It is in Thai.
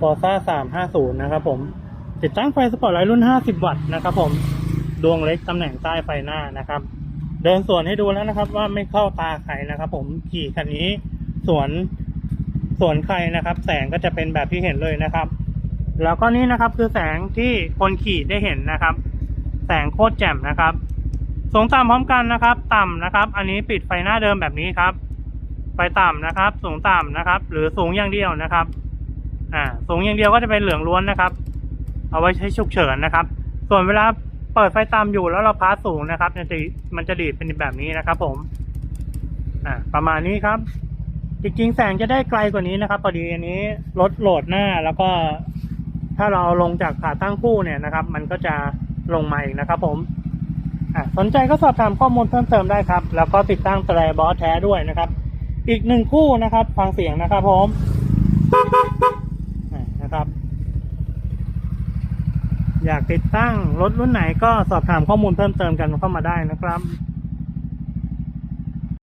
Forza 350นย์นะครับผม ติดตั้งไฟสปอร์ตไลท์รุ่น50วัตต์นะครับผม ดวงเล็กตำแหน่งใต้ไฟหน้านะครับ เดินสวนให้ดูแล้วนะครับ ว่าไม่เข้าตาใครนะครับผมขี่คันนี้สวนสวนใครนะครับ แสงก็จะเป็นแบบที่เห็นเลยนะครับ แล้วก็นี่นะครับคือแสงที่คนขี่ได้เห็นนะครับ แสงโคตรแจ่มนะครับสูงต่ำพร้อมกันนะครับ ต่ำนะครับ อันนี้ปิดไฟหน้าเดิมแบบนี้ครับ ไฟต่ำนะครับ สูงต่ำนะครับ หรือสูงอย่างเดียวนะครับ อ่าสูงอย่างเดียวก็จะเป็นเหลืองล้วนนะครับ เอาไว้ใช้ฉุกเฉินนะครับ ส่วนเวลาเปิดไฟต่ำอยู่แล้วเราพาสสูงนะครับมันจะมันจะดีดเป็นแบบนี้นะครับ ผม อ่า ประมาณนี้ครับ จริงๆแสงจะได้ไกลกว่านี้นะครับพอดีอันนี้ลดโหลดหน้าแล้วก็ ถ้าเราลงจากขาตั้งคู่เนี่ยนะครับ มันก็จะลงมาอีกนะครับ ผมอะสนใจก็สอบถามข้อมูลเพิ่มเติมได้ครับ แล้วก็ติดตั้งแตรบอสแท้ด้วยนะครับ อีกหนึ่งคู่นะครับ ฟังเสียงนะครับผม นะครับ อยากติดตั้งรถรุ่นไหนก็สอบถามข้อมูลเพิ่มเติมกันเข้ามาได้นะครับ